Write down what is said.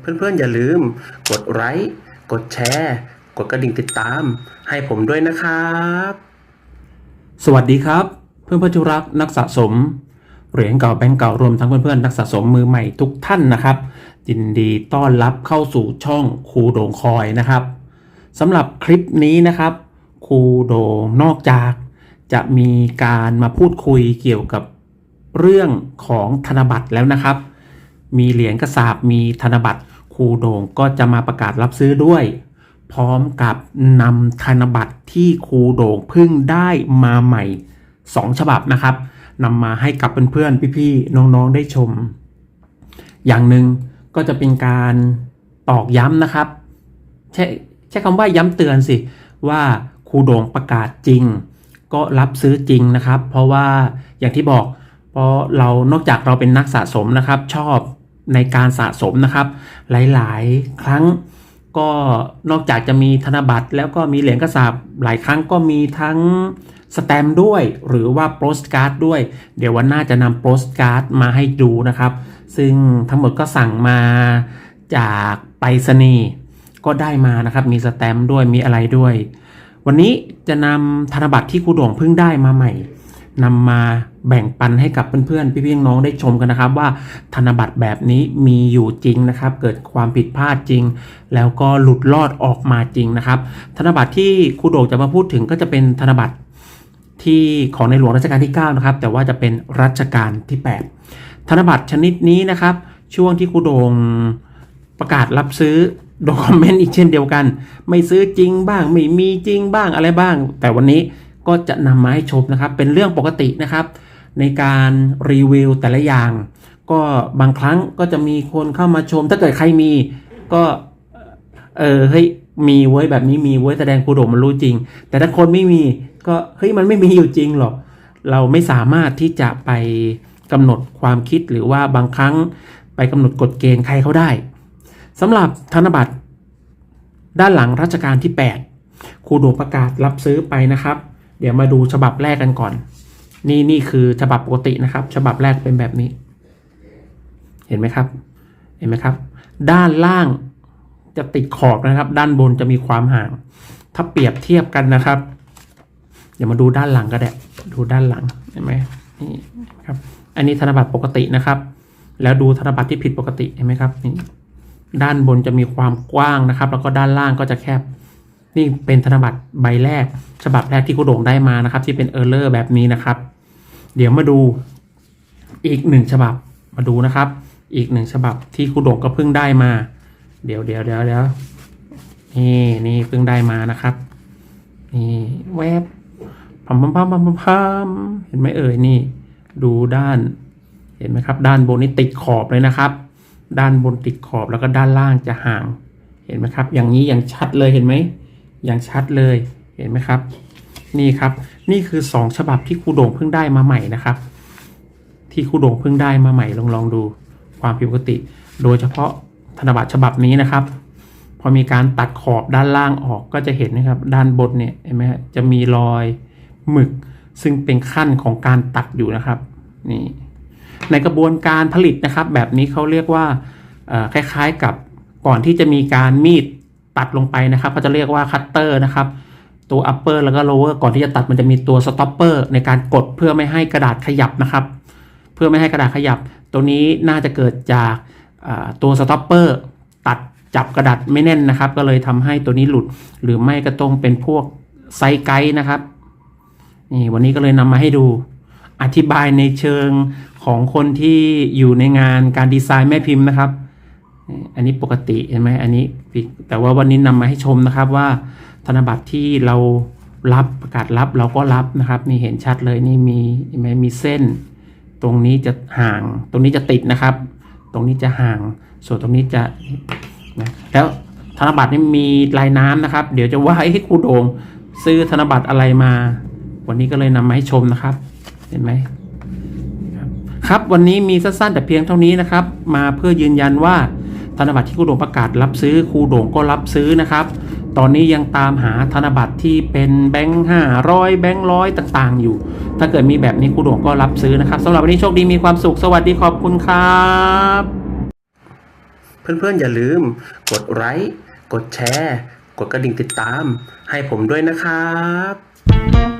เพื่อนๆอย่าลืม กดไลค์กดแชร์ กดกระดิ่งติดตาม ให้ผมด้วยนะครับ สวัสดีครับ เพื่อนเพื่อนรักนักสะสมเหรียญเก่าแบงก์เก่ารวมทั้งเพื่อนๆนักสะสมมือใหม่ทุกท่านนะครับยินดีต้อนรับเข้าสู่ช่องครูโด่งคอยนะครับสำหรับคลิปนี้นะครับครูโด่งนอกจาก จะมีการมาพูดคุยเกี่ยวกับเรื่องของธนบัตรแล้วนะครับ มีเหรียญกระสาบมีธนบัตร ครูโด่งก็จะมาประกาศรับซื้อด้วย พร้อมกับนำธนบัตรที่ครูโด่งเพิ่งได้มาใหม่ 2 ฉบับนะครับนำมาให้กับเพื่อนๆพี่ๆน้องๆได้ชม อย่างหนึ่งก็จะเป็นการตอกย้ำนะครับ ใช้ใช้คำว่าย้ำเตือนสิว่าครูโด่งประกาศจริง ก็รับซื้อจริงนะครับ เพราะว่าอย่างที่บอกเพราะเรานอกจากเราเป็นนักสะสมนะครับ ชอบ ในการสะสมนะครับ หลายๆ ครั้งก็นอกจากจะมีธนบัตรแล้วก็มีเหรียญกระสาบหลายครั้งก็มีทั้งสแตมป์ด้วย หรือว่าโปสการ์ดด้วย เดี๋ยววันหน้าจะนำโปสการ์ดมาให้ดูนะครับ ซึ่งทั้งหมดก็สั่งมาจากไปรษณีย์ก็ได้มานะครับ มีสแตมป์ด้วยมีอะไรด้วย วันนี้จะนำธนบัตรที่ครูด่งเพิ่งได้มาใหม่ นำมาแบ่งปันให้กับเพื่อนๆ พี่ๆน้องได้ชมกันนะครับ ว่าธนบัตรแบบนี้มีอยู่จริงนะครับ เกิดความผิดพลาดจริง แล้วก็หลุดรอดออกมาจริงนะครับ ธนบัตรที่ครูโด่งจะมาพูดถึงก็จะเป็นธนบัตรที่ของในหลวงรัชกาลที่ 9 นะครับ แต่ว่าจะเป็นรัชกาลที่ 8 ธนบัตรชนิดนี้นะครับ ช่วงที่ครูโด่งประกาศรับซื้อโดคอมเมนต์อีกเช่นเดียวกัน ไม่ซื้อจริงบ้าง ไม่มีจริงบ้างอะไรบ้าง แต่วันนี้ ก็จะนำมาให้ชมนะครับ เป็นเรื่องปกตินะครับ ในการรีวิวแต่ละอย่าง ก็บางครั้งก็จะมีคนเข้ามาชม ถ้าเกิดใครมีก็เออเฮ้ยมีไว้ยแบบนี้มีไว้ยแสดงครูโดมันรู้จริง แต่ถ้าคนไม่มีก็เฮ้ยมันไม่มีอยู่จริงหรอก เราไม่สามารถที่จะไปกำหนดความคิดหรือว่าบางครั้งไปกำหนดกฎเกณฑ์ใครเขาได้สำหรับธนบัตรด้านหลังรัชกาลที่ 8ครูโดมประกาศรับซื้อไปนะครับ เดี๋ยวมาดูฉบับแรกกันก่อน นี่นี่คือฉบับปกตินะครับ ฉบับแรกเป็นแบบนี้ เห็นไหมครับ เห็นไหมครับ ด้านล่างจะติดขอบนะครับ ด้านบนจะมีความห่าง ถ้าเปรียบเทียบกันนะครับ เดี๋ยวมาดูด้านหลังก็ได้ ดูด้านหลังเห็นไหมนี่ครับ อันนี้ธนบัตรปกตินะครับ แล้วดูธนบัตรที่ผิดปกติเห็นไหมครับนี่ด้านบนจะมีความกว้างนะครับ แล้วก็ด้านล่างก็จะแคบ นี่เป็นธนบัตรใบแรก ฉบับแรกที่คุณโด่งได้มานะครับ ที่เป็นเออร์เลอร์แบบนี้นะครับ เดี๋ยวมาดูอีกหนึ่งฉบับมาดูนะครับ อีกหนึ่งฉบับที่คุณโด่งก็เพิ่งได้มา เดี๋ยวเดี๋ยวเดี๋ยวเดี๋ยวนี่นี่เพิ่งได้มานะครับ นี่แวบพัมพัมพัมพัมพัมพัมเห็นไหมเอ่ยนี่ ดูด้าน เห็นไหมครับ ด้านบนนี่ติดขอบเลยนะครับ ด้านบนติดขอบแล้วก็ด้านล่างจะห่าง เห็นไหมครับ อย่างนี้อย่างชัดเลยเห็นไหม อย่างชัดเลยเห็นไหมครับ นี่ครับ นี่คือ 2 ฉบับที่ครูโด่งเพิ่งได้มาใหม่นะครับ ที่ครูโด่งเพิ่งได้มาใหม่ลองลองดูความผิดปกติ โดยเฉพาะธนบัตรฉบับนี้นะครับ พอมีการตัดขอบด้านล่างออกก็จะเห็นนะครับ ด้านบนเนี่ยเห็นไหมฮะจะมีรอยหมึก ซึ่งเป็นขั้นของการตัดอยู่นะครับนี่ในกระบวนการผลิตนะครับ แบบนี้เขาเรียกว่าคล้ายๆกับก่อนที่จะมีการมีด ตัดลงไปนะครับเขาจะเรียกว่าคัตเตอร์นะครับ ตัว upper แล้วก็ lower ก่อนที่จะตัดมันจะมีตัว stopper ในการกดเพื่อไม่ให้กระดาษขยับนะครับ เพื่อไม่ให้กระดาษขยับ ตัวนี้น่าจะเกิดจากตัว stopper ตัดจับกระดาษไม่แน่นนะครับ ก็เลยทำให้ตัวนี้หลุด หรือไม่ก็ต้องเป็นพวกไซไกด์นะครับนี่วันนี้ก็เลยนำมาให้ดู อธิบายในเชิงของคนที่อยู่ในงานการดีไซน์แม่พิมพ์นะครับ อันนี้ปกติเห็นไหมอันนี้แต่ว่าวันนี้นำมาให้ชมนะครับว่าธนบัตรที่เรารับประกาศรับเราก็รับนะครับนี่เห็นชัดเลยนี่มีไหมมีเส้น ตรงนี้จะห่าง ตรงนี้จะติดนะครับ ตรงนี้จะห่าง ส่วนตรงนี้จะนะแล้วธนบัตรนี่มีลายน้ำนะครับ เดี๋ยวจะว่าให้ครูโดงซื้อธนบัตรอะไรมา วันนี้ก็เลยนำมาให้ชมนะครับ เห็นไหมครับ วันนี้มีสั้นๆแต่เพียงเท่านี้นะครับ มาเพื่อยืนยันว่า ธนบัตรที่ครูโด่งประกาศรับซื้อครูโด่งก็รับซื้อนะครับ ตอนนี้ยังตามหาธนบัตรที่เป็นแบงค์ห้าร้อยแบงค์ร้อยต่างๆ อยู่ ถ้าเกิดมีแบบนี้ครูโด่งก็รับซื้อนะครับสำหรับวันนี้โชคดีมีความสุขสวัสดีขอบคุณครับเเพื่อนๆอย่าลืม กดไลค์กดแชร์ กดกระดิ่งติดตาม ให้ผมด้วยนะครับ